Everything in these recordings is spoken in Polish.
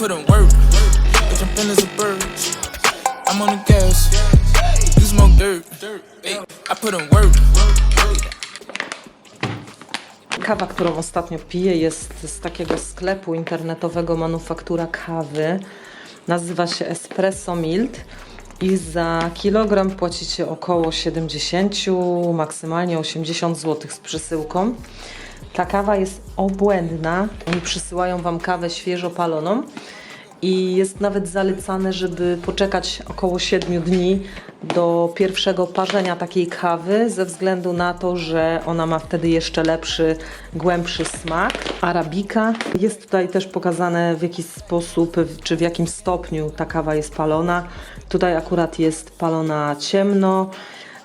jumping as a bird. I'm on the gas. You smoke dirt. I put in work. Kawa, którą ostatnio piję, jest z takiego sklepu internetowego Manufaktura Kawy. Nazywa się Espresso Mild i za kilogram płacicie około 70, maksymalnie 80 zł z przesyłką. Ta kawa jest obłędna. Oni przysyłają Wam kawę świeżo paloną i jest nawet zalecane, żeby poczekać około 7 dni do pierwszego parzenia takiej kawy, ze względu na to, że ona ma wtedy jeszcze lepszy, głębszy smak. Arabika. Jest tutaj też pokazane w jaki sposób, czy w jakim stopniu ta kawa jest palona. Tutaj akurat jest palona ciemno.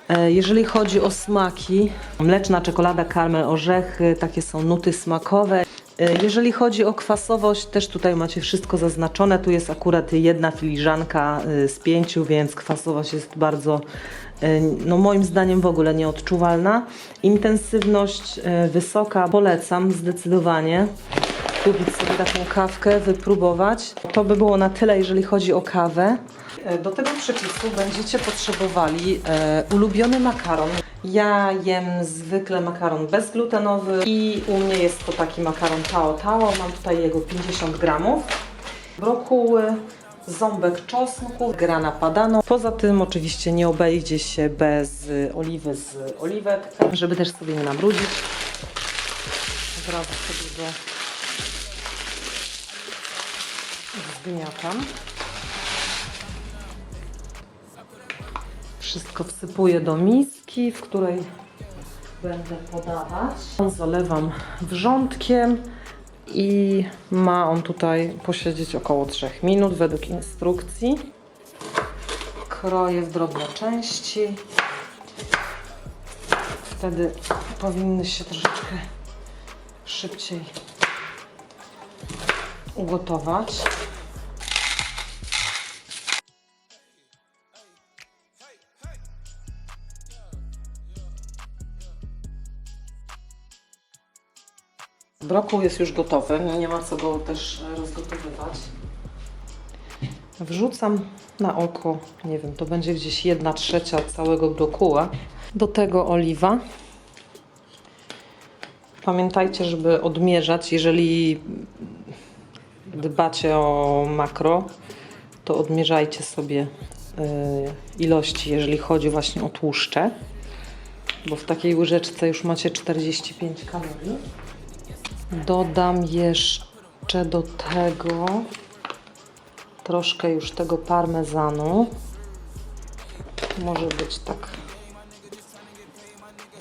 E, Jeżeli chodzi o smaki, mleczna czekolada, karmel, orzechy, takie są nuty smakowe. E, Jeżeli chodzi o kwasowość, też tutaj macie wszystko zaznaczone. Tu jest akurat jedna filiżanka e, z pięciu, więc kwasowość jest bardzo, no moim zdaniem w ogóle nieodczuwalna. Intensywność wysoka, polecam zdecydowanie kupić sobie taką kawkę, wypróbować. To by było na tyle, jeżeli chodzi o kawę. E, Do tego przepisu będziecie potrzebowali e, ulubiony makaron. Ja jem zwykle makaron bezglutenowy i u mnie jest to taki makaron Tao Tao. Mam tutaj jego 50 gramów. Brokuły, ząbek czosnku, grana padano. Poza tym oczywiście nie obejdzie się bez y, oliwy z oliwek, żeby też sobie nie nabrudzić. Od razu sobie go zgniatam. Wszystko wsypuję do miski, w której będę podawać. Zalewam wrzątkiem i ma on tutaj posiedzieć około 3 minut według instrukcji. Kroję w drobne części. Wtedy powinny się troszeczkę szybciej ugotować. Brokuł jest już gotowy, nie ma co go też rozgotowywać. Wrzucam na oko, nie wiem, to będzie gdzieś 1 trzecia całego brokuła. Do tego oliwa. Pamiętajcie, żeby odmierzać, jeżeli dbacie o makro, to odmierzajcie sobie y, ilości, jeżeli chodzi właśnie o tłuszcze, bo w takiej łyżeczce już macie 45 kalorii. Dodam jeszcze do tego troszkę już tego parmezanu. Może być tak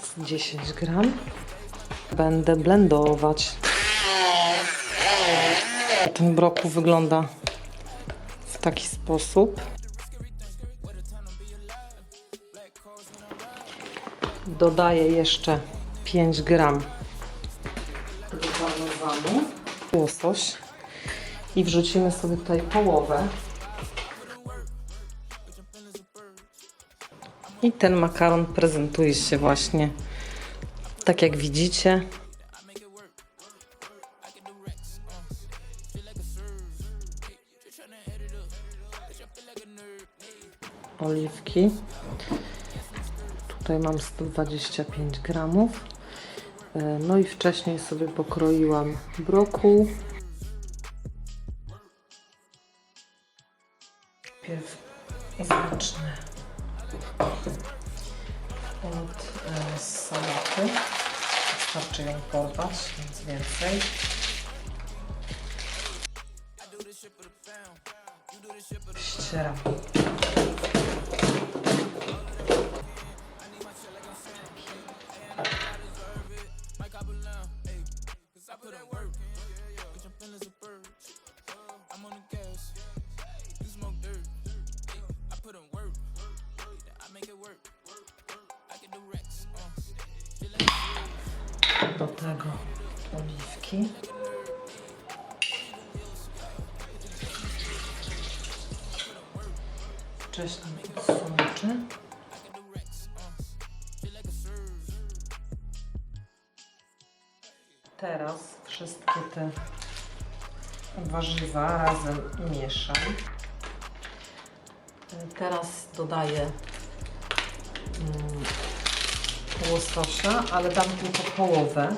z 10 gram. Będę blendować. Ten brokuł wygląda w taki sposób. Dodaję jeszcze 5 gram parmezanu, łosoś i wrzucimy sobie tutaj połowę. I ten makaron prezentuje się właśnie tak jak widzicie. Oliwki. Tutaj mam 125 gramów. E, No i wcześniej sobie pokroiłam brokuł. Pierw zacznę od e, sałaty. Wystarczy ją porwać, nic więcej. Ścieram. Do tego oliwki. Wcześniej odsączę. Teraz wszystkie te warzywa razem mieszam. Teraz dodaję łososia, ale dam tylko połowę.